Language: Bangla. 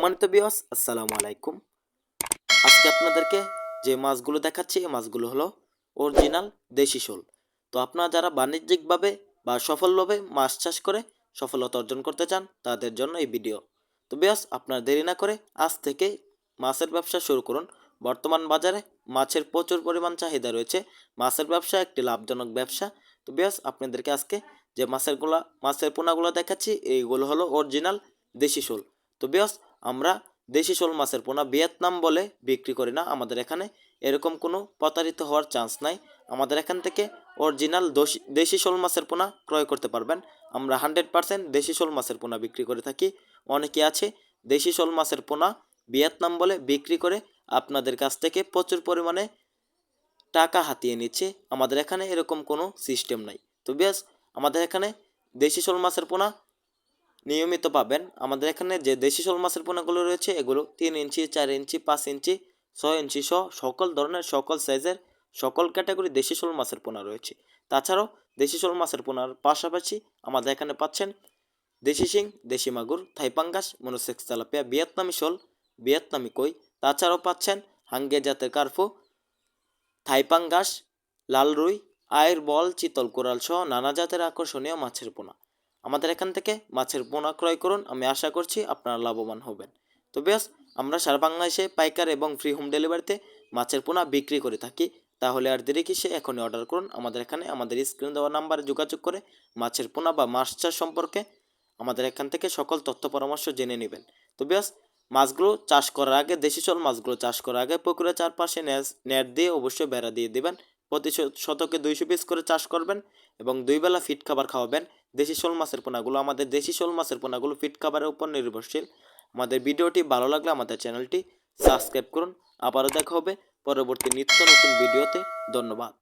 সম্মানিত বিয়স আসসালামু আলাইকুম। আজকে আপনাদেরকে যে মাছগুলো দেখাচ্ছি, এই মাছগুলো হলো অরিজিনাল দেশি শোল। তো আপনারা যারা বাণিজ্যিকভাবে বা সফলভাবে মাছ চাষ করে সফলতা অর্জন করতে চান, তাদের জন্য এই ভিডিও তো বিয়স আপনারা দেরি না করে আজ থেকে মাছের ব্যবসা শুরু করুন। বর্তমান বাজারে মাছের প্রচুর পরিমাণ চাহিদা রয়েছে। মাছের ব্যবসা একটি লাভজনক ব্যবসা। তো বিয়স আপনাদেরকে আজকে যে মাছেরগুলা, মাছের পোনাগুলো দেখাচ্ছি, এইগুলো হলো অরিজিনাল দেশি শোল। তো বিয়স আমরা দেশি শোল মাছের পোনা ভিয়েতনাম বলে বিক্রি করি না। আমাদের এখানে এরকম কোনো প্রতারিত হওয়ার চান্স নাই। আমাদের এখান থেকে অরিজিনাল দেশি শোল মাছের পোনা ক্রয় করতে পারবেন। আমরা হান্ড্রেড পারসেন্ট দেশি শোল মাছের পোনা বিক্রি করে থাকি। অনেকে আছে দেশি শোল মাছের পোনা ভিয়েতনাম বলে বিক্রি করে আপনাদের কাছ থেকে প্রচুর পরিমাণে টাকা হাতিয়ে নিচ্ছে। আমাদের এখানে এরকম কোনো সিস্টেম নাই। তো বেশ আমাদের এখানে দেশি শোল মাছের পোনা নিয়মিত পাবেন। আমাদের এখানে যে দেশি শোল মাছের পোনাগুলো রয়েছে, এগুলো তিন ইঞ্চি, চার ইঞ্চি, পাঁচ ইঞ্চি, ছয় ইঞ্চি সহ সকল ধরনের, সকল সাইজের, সকল ক্যাটাগরি দেশি শোল মাছের পোনা রয়েছে। তাছাড়াও দেশি শোল মাছের পোনার পাশাপাশি আমাদের এখানে পাচ্ছেন দেশি শিং, দেশি মাগুর থাইপাঙ্গাস মনোসেক্স তেলাপিয়া, ভিয়েতনামি শোল, ভিয়েতনামি কই। তাছাড়াও পাচ্ছেন হাঙ্গে জাতের কার্ফু থাইপাঙ্গাস লাল রুই আয়ের বল, চিতল কোরাল সহ নানা জাতের আকর্ষণীয় মাছের পোনা। আমাদের এখান থেকে মাছের পোনা ক্রয় করুন, আমি আশা করছি আপনারা লাভবান হবেন। তো বেশ আমরা সারা বাংলাদেশে পাইকার এবং ফ্রি হোম ডেলিভারিতে মাছের পোনা বিক্রি করে থাকি। তাহলে আর দেরি কিসে, এখনই অর্ডার করুন। আমাদের এখানে, আমাদের স্ক্রিন দেওয়া নাম্বারে যোগাযোগ করে মাছের পোনা বা মাছ চাষ সম্পর্কে আমাদের এখান থেকে সকল তথ্য পরামর্শ জেনে নেবেন। তো বেশ মাছগুলো চাষ করার আগে, দেশি চল মাছগুলো চাষ করার আগে পুকুরের চারপাশে নেট দিয়ে অবশ্যই বেড়া দিয়ে দেবেন। প্রতি শতকে দুইশো পিস করে চাষ করবেন এবং দুই বেলা ফিট খাবার খাওয়াবেন। দেশি শোল মাছের পোনাগুলো, আমাদের দেশি শোল মাছের পোনাগুলো ফিট খাবারের উপর নির্ভরশীল। আমাদের ভিডিওটি ভালো লাগলে আমাদের চ্যানেলটি সাবস্ক্রাইব করুন। আবারও দেখা হবে পরবর্তী নিত্য নতুন ভিডিওতে ধন্যবাদ।